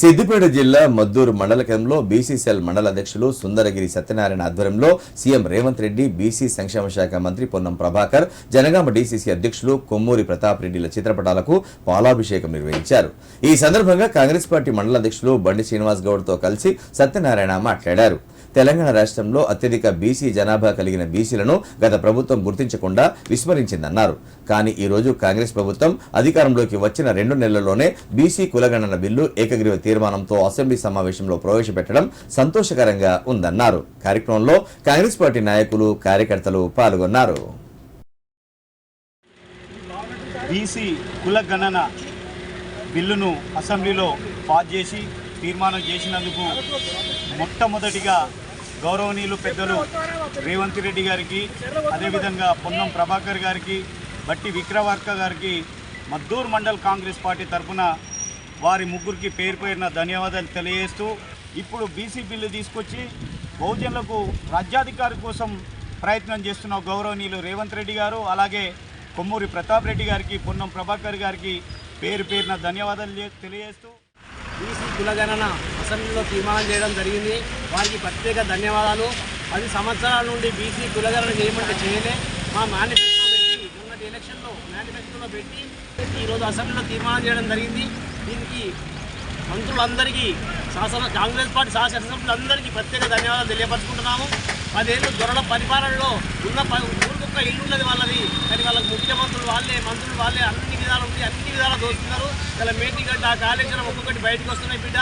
సిద్దిపేట జిల్లా మద్దూరు మండల కేంద్రంలో బీసీసీఎల్ మండల అధ్యక్షులు సుందరగిరి సత్యనారాయణ ఆధ్వర్యంలో సీఎం రేవంత్ రెడ్డి బీసీ సంక్షేమ శాఖ మంత్రి పొన్నం ప్రభాకర్ జనగామ డీసీసీ అధ్యక్షులు కొమ్మూరి ప్రతాప్ రెడ్డిల చిత్రపటాలకు పాలాభిషేకం నిర్వహించారు. ఈ సందర్భంగా కాంగ్రెస్ పార్టీ మండల అధ్యక్షులు బండి శ్రీనివాస్ గౌడ్తో కలిసి సత్యనారాయణ మాట్లాడారు. తెలంగాణ రాష్ట్రంలో అత్యధిక బీసీ జనాభా కలిగిన బీసీలను గత ప్రభుత్వం గుర్తించకుండా విస్మరించిందన్నారు. కానీ ఈరోజు కాంగ్రెస్ ప్రభుత్వం అధికారంలోకి వచ్చిన రెండు నెలల్లోనే బీసీ కులగణన బిల్లు ఏకగ్రీవ తీర్మానంతో అసెంబ్లీ సమావేశంలో ప్రవేశపెట్టడం సంతోషకరంగా ఉందన్నారు. కార్యక్రమంలో కాంగ్రెస్ పార్టీ నాయకులు కార్యకర్తలు పాల్గొన్నారు. బీసీ కుల గణన బిల్లును అసెంబ్లీలో పాస్ చేసి తీర్మానం చేసినందుకు మొట్టమొదటిగా గౌరవనీయులు పెద్దలు రేవంత్ రెడ్డి గారికి అదేవిధంగా పొన్నం ప్రభాకర్ గారికి బట్టి విక్రవార్క గారికి మద్దూర్ మండల్ కాంగ్రెస్ పార్టీ తరఫున వారి ముగ్గురికి పేరు పేరున ధన్యవాదాలు తెలియజేస్తూ ఇప్పుడు బీసీ బిల్లు తీసుకొచ్చి బహుజనులకు రాజ్యాధికారి కోసం ప్రయత్నం చేస్తున్న గౌరవనీయులు రేవంత్ రెడ్డి గారు అలాగే కొమ్మూరి ప్రతాప్ రెడ్డి గారికి పొన్నం ప్రభాకర్ గారికి పేరు పేరున ధన్యవాదాలు తెలియజేస్తూ బీసీ కులగణన అసెంబ్లీలో తీర్మానం చేయడం జరిగింది. వారికి ప్రత్యేక ధన్యవాదాలు. పది సంవత్సరాల నుండి బీసీ కులగణన చేయమంటే చేయలే. మా మేనిఫెస్టో పెట్టి మొన్నటి ఎలక్షన్లో మేనిఫెస్టోలో పెట్టి ఈరోజు అసెంబ్లీలో తీర్మానం చేయడం జరిగింది. దీనికి మంత్రులందరికీ శాసన కాంగ్రెస్ పార్టీ శాసనసభ్యులందరికీ ప్రత్యేక ధన్యవాదాలు తెలియపరచుకుంటున్నాము. పదేళ్ళు దొరల పరిపాలనలో ఉన్న ప- ఊరికొక్క ఇల్లు ఉన్నది వాళ్ళది. కానీ వాళ్ళే మంత్రులు వాళ్ళే అన్ని విధాలు ఉంది అన్ని విధాలు దోస్తున్నారు. ఇలా మేటింగ్ ఆ కాళేశ్వరం ఒక్కొక్కటి బయటకు వస్తున్నాయి బిడ్డ.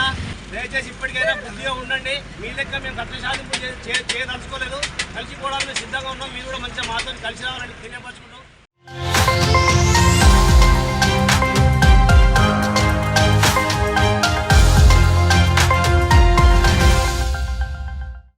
దయచేసి ఇప్పటికైనా బుద్ధిగా ఉండండి. మీ లెక్క మేము కట్ట సాధింపు చే- చే- చేయదలుచుకోలేదు. కలిసిపోవడానికి సిద్ధంగా ఉన్నాం. మీరు కూడా మంచిగా మాతో కలిసి రావాలని తెలియపరచుకుంటాం